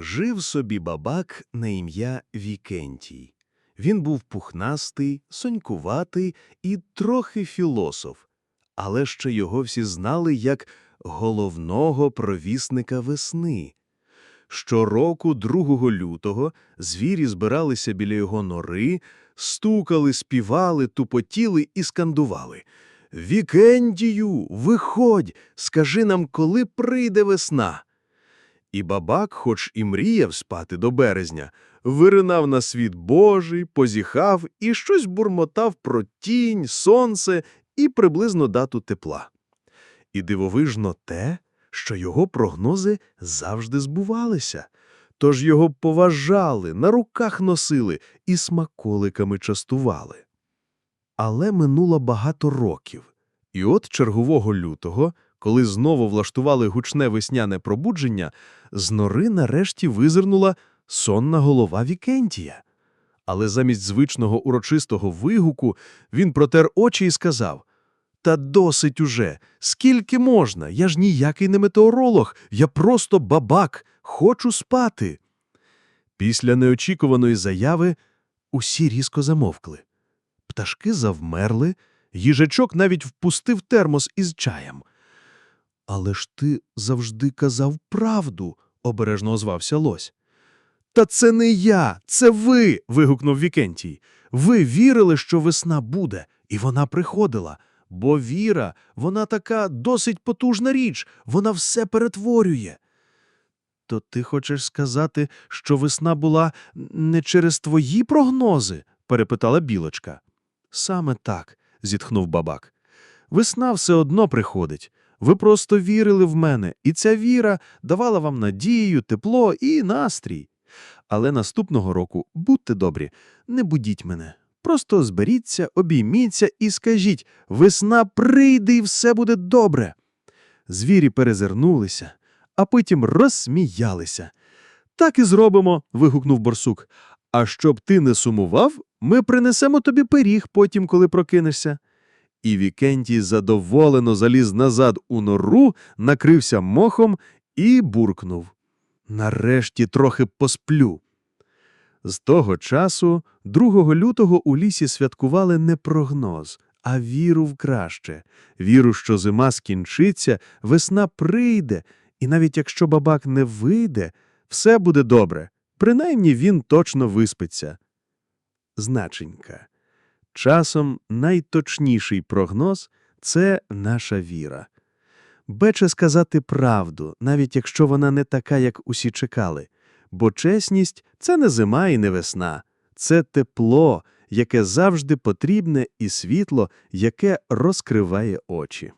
Жив собі бабак на ім'я Вікентій. Він був пухнастий, сонькуватий і трохи філософ, але ще його всі знали як головного провісника весни. Щороку, 2 лютого, звірі збиралися біля його нори, стукали, співали, тупотіли і скандували. «Вікендію, виходь, скажи нам, коли прийде весна. І бабак, хоч і мріяв спати до березня, виринав на світ Божий, позіхав і щось бурмотав про тінь, сонце і приблизно дату тепла. І дивовижно те, що його прогнози завжди збувалися, тож його поважали, на руках носили і смаколиками частували. Але минуло багато років, і от чергового лютого, коли знову влаштували гучне весняне пробудження, з нори нарешті визирнула сонна голова Вікентія. Але замість звичного урочистого вигуку він протер очі і сказав «Та досить уже! Скільки можна? Я ж ніякий не метеоролог, я просто бабак, хочу спати!» Після неочікуваної заяви усі різко замовкли. Пташки завмерли, їжачок навіть впустив термос із чаєм. Але ж ти завжди казав правду, обережно озвався лось. Та це не я, це ви. вигукнув Вікентій. Ви вірили, що весна буде, і вона приходила. Бо віра, вона така досить потужна річ, вона все перетворює. То ти хочеш сказати, що весна була не через твої прогнози? перепитала білочка. Саме так, зітхнув бабак. Весна все одно приходить. Ви просто вірили в мене, і ця віра давала вам надію, тепло і настрій. Але наступного року, будьте добрі, не будіть мене. Просто зберіться, обійміться і скажіть «Весна прийде і все буде добре». Звірі перезирнулися, а потім розсміялися. Так і зробимо, вигукнув борсук. А щоб ти не сумував, ми принесемо тобі пиріг потім, коли прокинешся. І Вікентій задоволено заліз назад у нору, накрився мохом і буркнув. Нарешті трохи посплю. З того часу, 2 лютого у лісі святкували не прогноз, а віру в краще. Віру, що зима скінчиться, весна прийде, і навіть якщо бабак не вийде, все буде добре. Принаймні він точно виспиться. Значенька. Часом найточніший прогноз – це наша віра. Бече сказати правду, навіть якщо вона не така, як усі чекали. Бо чесність – це не зима і не весна. Це тепло, яке завжди потрібне, і світло, яке розкриває очі.